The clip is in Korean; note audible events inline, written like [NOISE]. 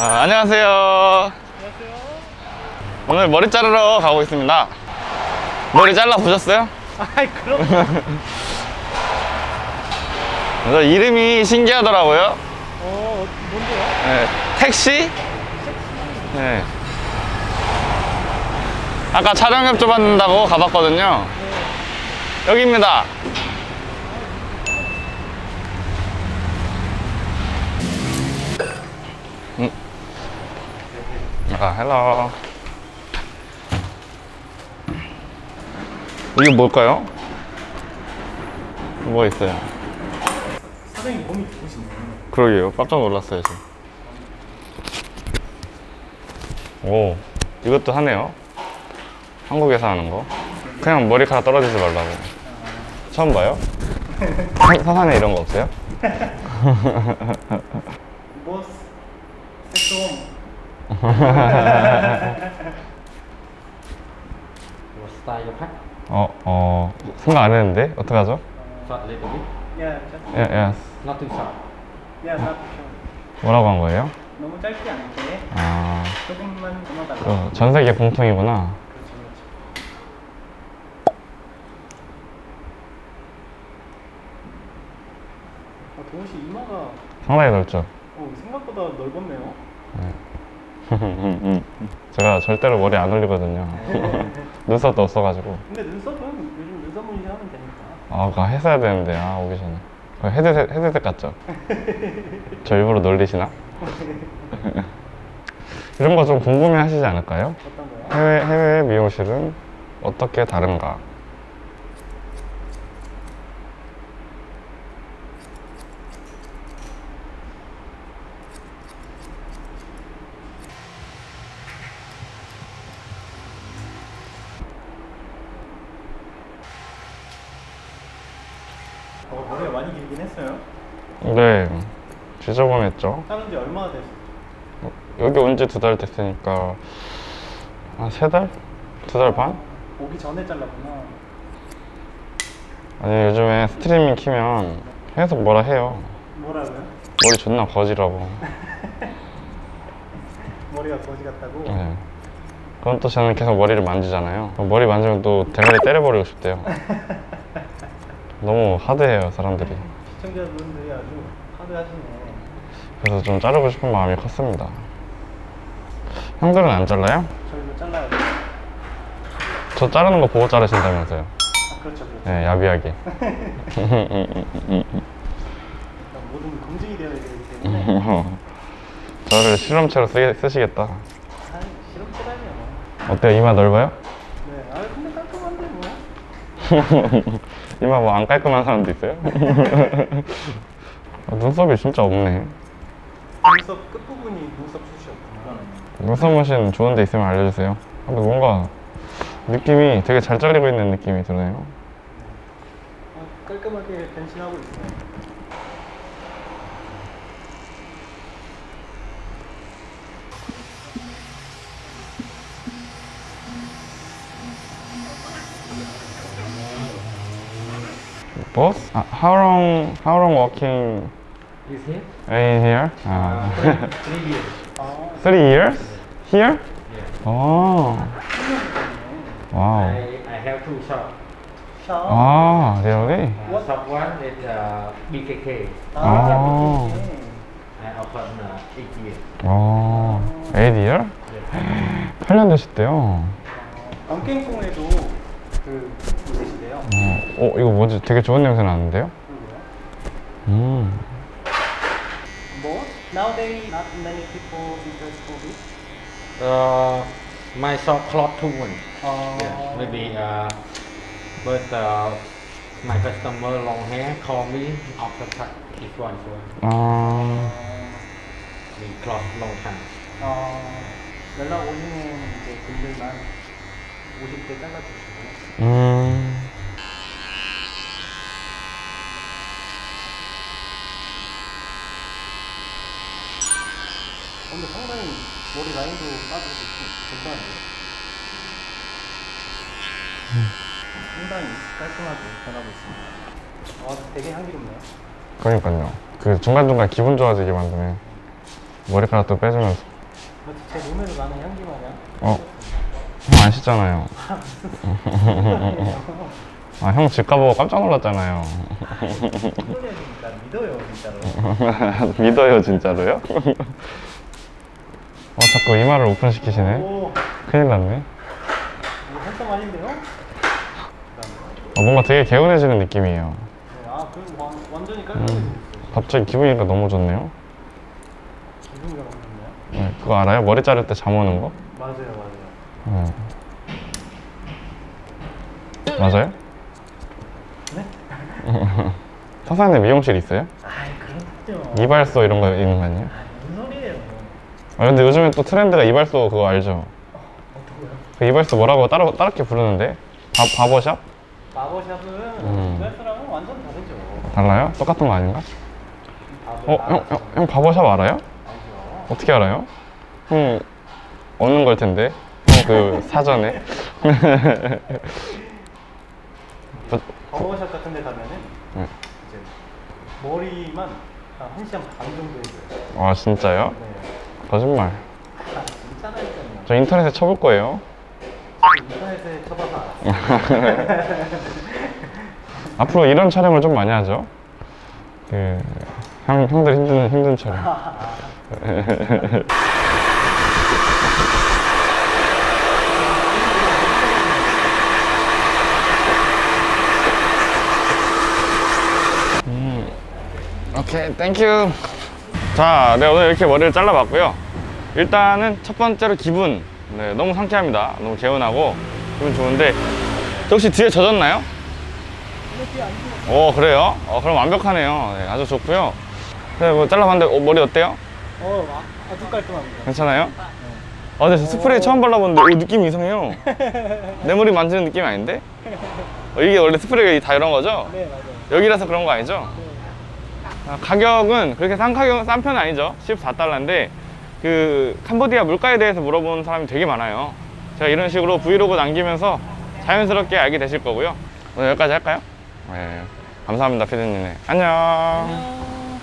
아, 안녕하세요. 오늘 머리 자르러 가고 있습니다. 머리 잘라 보셨어요? [LAUGHS] 아이 그럼 [LAUGHS] 그래서 이름이 신기하더라고요. 어 뭔데요? 네, 택시? 네. 아까 촬영 협조 받는다고 가봤거든요. 여기입니다. 아, 헬로. 이게 뭘까요? 뭐 있어요? 사장님 몸이 좋으시네요 그러게요. 깜짝 놀랐어요, 지금. 오, 이것도 하네요. 한국에서 하는 거. 그냥 머리카락 떨어지지 말라고. 처음 봐요? 사- 사산에 이런 거 없어요? [LAUGHS] 보스 색동 What style you pack? 어, 어, 생각 안 했는데? 어떡하죠? Bit. 야 just 예, 예. Not too short. 야 나, 뭐라고 한 거예요? 너무 짧지 않게 아, 조금만 더 달라 그, 전 세계 공통이구나. 아 동훈 씨 이마가 상당히 넓죠? 어, 생각보다 넓었네요 [LAUGHS] 제가 절대로 머리 안 올리거든요. [LAUGHS] 눈썹도 없어가지고. 근데 눈썹은 요즘 눈썹 문신 하면 되니까 아, 그거 했어야 되는데, 아, 오기 전에. 그거 헤드셋, 헤드셋 같죠? [LAUGHS] 저 일부러 놀리시나? 이런 거 좀 궁금해 하시지 않을까요? 어떤 거요? 해외, 해외 미용실은 어떻게 다른가? 어, 머리가 많이 길긴 했어요 네, 지저분했죠? 자른 지 얼마나 됐어요? 여기 온 지 두 달 됐으니까, 한 세 달? 두 달 반? 오기 전에 잘랐구나 아니, 요즘에 스트리밍 키면 계속 뭐라 해요. 뭐라고요? 머리 존나 거지라고. [LAUGHS] 머리가 거지 같다고? 네. 그럼 또 저는 계속 머리를 만지잖아요. 머리 만지면 또 대가리 때려버리고 싶대요. [LAUGHS] 너무 하드해요, 사람들이. 시청자분들이 아주 하드하시네 그래서 좀 자르고 싶은 마음이 컸습니다. 형들은 안 잘라요? 저희도 잘라야 돼요 저 자르는 거 보고 자르신다면서요. 아, 그렇죠 그렇죠 네, 야비하게. 일단 [LAUGHS] 모든 게 검증이 되어야 되기 때문에 [LAUGHS] 저를 실험체로 쓰, 쓰시겠다. 아 실험체라니요 어때요? 이마 넓어요? 네, 아 근데 깔끔한데 뭐 [LAUGHS] 이마 뭐 안 깔끔한 사람도 있어요? [LAUGHS] 아, 눈썹이 진짜 없네. 눈썹 끝부분이 눈썹 숱이었구나 눈썹 머신 좋은 데 있으면 알려주세요. 근데 뭔가 느낌이 되게 잘 잘리고 있는 느낌이 드네요. 아, 깔끔하게 변신하고 있어요 Boss? Uh, how long? How long working Is here? in here? Uh, Three years. 아 three years here? Yeah. Oh, wow. I, I have two shop. 샤워 Ah, really? Uh, shop one is uh, BKK. 아. I open uh, eight years. Oh, eight year? Yeah. 8년 되셨대요. 안깽콩에도 그 있으시대요 어, 어, 이거 뭐지? 되게 좋은 냄새 나는데요? 음. 뭐? Nowadays not many people because COVID Uh, my shop cloth two one. 어... Yeah. Maybe uh, but uh, my customer long hair call me after cut this one so 아, we cloth long time. 어... 연락 오시는 이제 분들만 오실 때 잘라주시고 음. 근데 상당히 머리 라인도 빠지고 있고 괜찮은데요? 상당히 깔끔하게 변하고 있습니다 아 되게 향기롭네요 그러니까요. 그 중간중간 기분 좋아지게 만드네. 머리카락도 빼주면서. 마치 제 몸에서 나는 향기 마냥. 어, 형안 씻잖아요. [LAUGHS] 아, 형 집 가보고 깜짝 놀랐잖아요. 콜리아니까 믿어요 진짜로. [LAUGHS] 믿어요, 진짜로요? [LAUGHS] 어, 자꾸 이마를 오픈시키시네. 오 큰일 났네. 이거 한점 아닌데요? 어, 뭔가 되게 개운해지는 느낌이에요. 네, 아 그럼 완, 완전히 깔끔해졌어요. 갑자기 기분이가 너무 좋네요. 기분이가 너무 좋네요. 네, 그거 알아요? 머리 자를 때 잠 오는 거? 맞아요 맞아요. 네. 맞아요? 네? [LAUGHS] 서산에 미용실 있어요? 아이 그렇죠. 이발소 이런 거 있는 거 아니에요? 아? 아 근데 요즘에 또 트렌드가 이발소 그거 알죠? 그 이발소 뭐라고 따로 따르게 부르는데? 바, 바버샵? 바버샵은 음. 드레스랑은 완전 다르죠. 달라요? 똑같은 거 아닌가? 어, 형, 형, 형 바버샵 알아요? 알죠. 어떻게 알아요? 형 얻는 걸 텐데. 형그 사전에. [LAUGHS] 뭐, 바버샵 같은 데 가면은 네. 이제 머리만 한 1시간 반 정도 해줘요. 아 진짜요? 네. 거짓말. 저 인터넷에 쳐볼 거예요. 인터넷에 알았어요. [LAUGHS] 앞으로 이런 촬영을 좀 많이 하죠. 그 형, 형들 힘든 힘든 촬영. [LAUGHS] 음, 오케이, 땡큐. 자, 네 오늘 이렇게 머리를 잘라봤고요. 일단은 첫 번째로 기분, 네, 너무 상쾌합니다. 너무 개운하고 기분 좋은데 혹시 뒤에 젖었나요? 오 그래요? 어 그럼 완벽하네요. 네, 아주 좋고요. 네, 뭐 잘라봤는데 어, 머리 어때요? 어, 아, 아주 깔끔합니다. 괜찮아요? 아 근데 저 스프레이 처음 발라봤는데 오, 느낌이 이상해요. [LAUGHS] 내 머리 만지는 느낌이 아닌데? 어, 이게 원래 스프레이가 다 이런 거죠? 네, 맞아요. 여기라서 그런 거 아니죠? 네. 아, 가격은 그렇게 싼 가격 싼 편은 아니죠. 14달러인데 그 캄보디아 물가에 대해서 물어보는 사람이 되게 많아요. 제가 이런 식으로 브이로그 남기면서 자연스럽게 알게 되실 거고요. 오늘 여기까지 할까요? 네. 감사합니다, 피디님. 네. 안녕. 안녕.